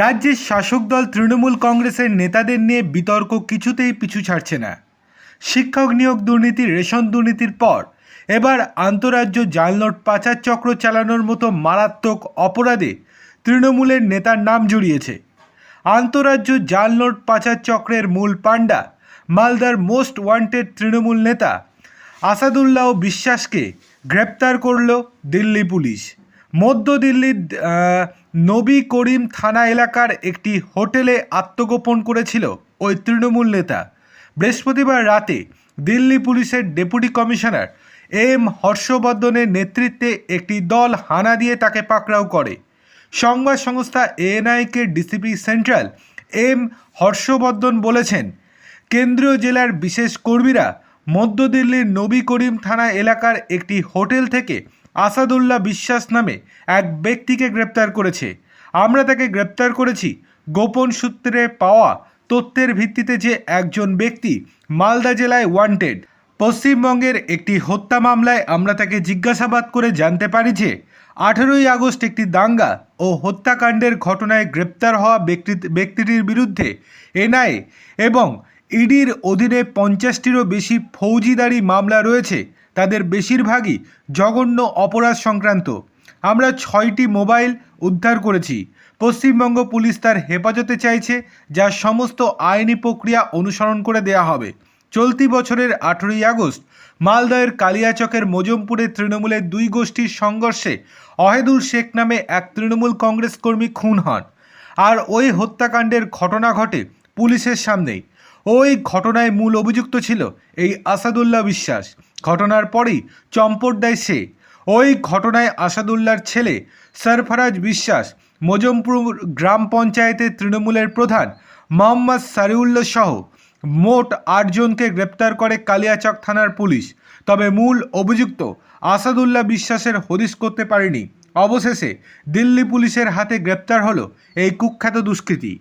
রাজ্যের শাসক দল তৃণমূল কংগ্রেসের নেতাদের নিয়ে বিতর্ক কিছুতেই পিছু ছাড়ছে না। শিক্ষক নিয়োগ দুর্নীতি, রেশন দুর্নীতির পর এবার আন্তরাজ্য জালনোট পাচার চক্র চালানোর মতো মারাত্মক অপরাধে তৃণমূলের নেতার নাম জড়িয়েছে। আন্তরাজ্য জালনোট পাচার চক্রের মূল পাণ্ডা, মালদার মোস্ট ওয়ান্টেড তৃণমূল নেতা আসাদুল্লাহ বিশ্বাসকে গ্রেপ্তার করল দিল্লি পুলিশ। মধ্য দিল্লির নবী করিম থানা এলাকার একটি হোটেলে আত্মগোপন করেছিল ওই তৃণমূল নেতা। বৃহস্পতিবার রাতে দিল্লি পুলিশের ডেপুটি কমিশনার এম হর্ষবর্ধনের নেতৃত্বে একটি দল হানা দিয়ে তাকে পাকড়াও করে। সংবাদ সংস্থা এএনআইকে ডিসিপি সেন্ট্রাল এম হর্ষবর্ধন বলেছেন, কেন্দ্রীয় জেলার বিশেষ কর্মীরা মধ্য দিল্লির নবী করিম থানা এলাকার একটি হোটেল থেকে আসাদুল্লাহ বিশ্বাস নামে এক ব্যক্তিকে গ্রেপ্তার করেছে। আমরা তাকে গ্রেপ্তার করেছি। গোপন সূত্রে পাওয়া তথ্যের ভিত্তিতে যে একজন ব্যক্তি মালদা জেলায় ওয়ান্টেড পশ্চিমবঙ্গের একটি হত্যা মামলায় আমরা তাকে জিজ্ঞাসাবাদ করে জানতে পারি যে, আঠেরোই আগস্ট একটি দাঙ্গা ও হত্যাকাণ্ডের ঘটনায় গ্রেপ্তার হওয়া ব্যক্তি ব্যক্তিটির বিরুদ্ধে এনআইএ এবং ইডির অধীনে পঞ্চাশটিরও বেশি ফৌজিদারি মামলা রয়েছে, তাদের বেশিরভাগই জঘন্য অপরাধ সংক্রান্ত। আমরা ছয়টি মোবাইল উদ্ধার করেছি। পশ্চিমবঙ্গ পুলিশ তার হেফাজতে চাইছে, যা সমস্ত আইনি প্রক্রিয়া অনুসরণ করে দেয়া হবে। চলতি বছরের আঠেরোই আগস্ট মালদহের কালিয়াচকের মজমপুরে তৃণমূলের দুই গোষ্ঠীর সংঘর্ষে অহেদুল শেখ নামে এক তৃণমূল কংগ্রেস কর্মী খুন হন। আর ওই হত্যাকাণ্ডের ঘটনা ঘটে পুলিশের সামনেই। ওই ঘটনায় মূল অভিযুক্ত ছিল এই আসাদুল্লাহ বিশ্বাস। ঘটনার পরেই চম্পট দেয় সে। ওই ঘটনায় আসাদুল্লার ছেলে সরফরাজ বিশ্বাস, মজমপুর গ্রাম পঞ্চায়েতের তৃণমূলের প্রধান মোহাম্মদ সারিউল্লাহ সহ মোট আটজনকে গ্রেপ্তার করে কালিয়াচক থানার পুলিশ। তবে মূল অভিযুক্ত আসাদুল্লাহ বিশ্বাসের হদিস করতে পারেনি। অবশেষে দিল্লি পুলিশের হাতে গ্রেপ্তার হলো এই কুখ্যাত দুষ্কৃতী।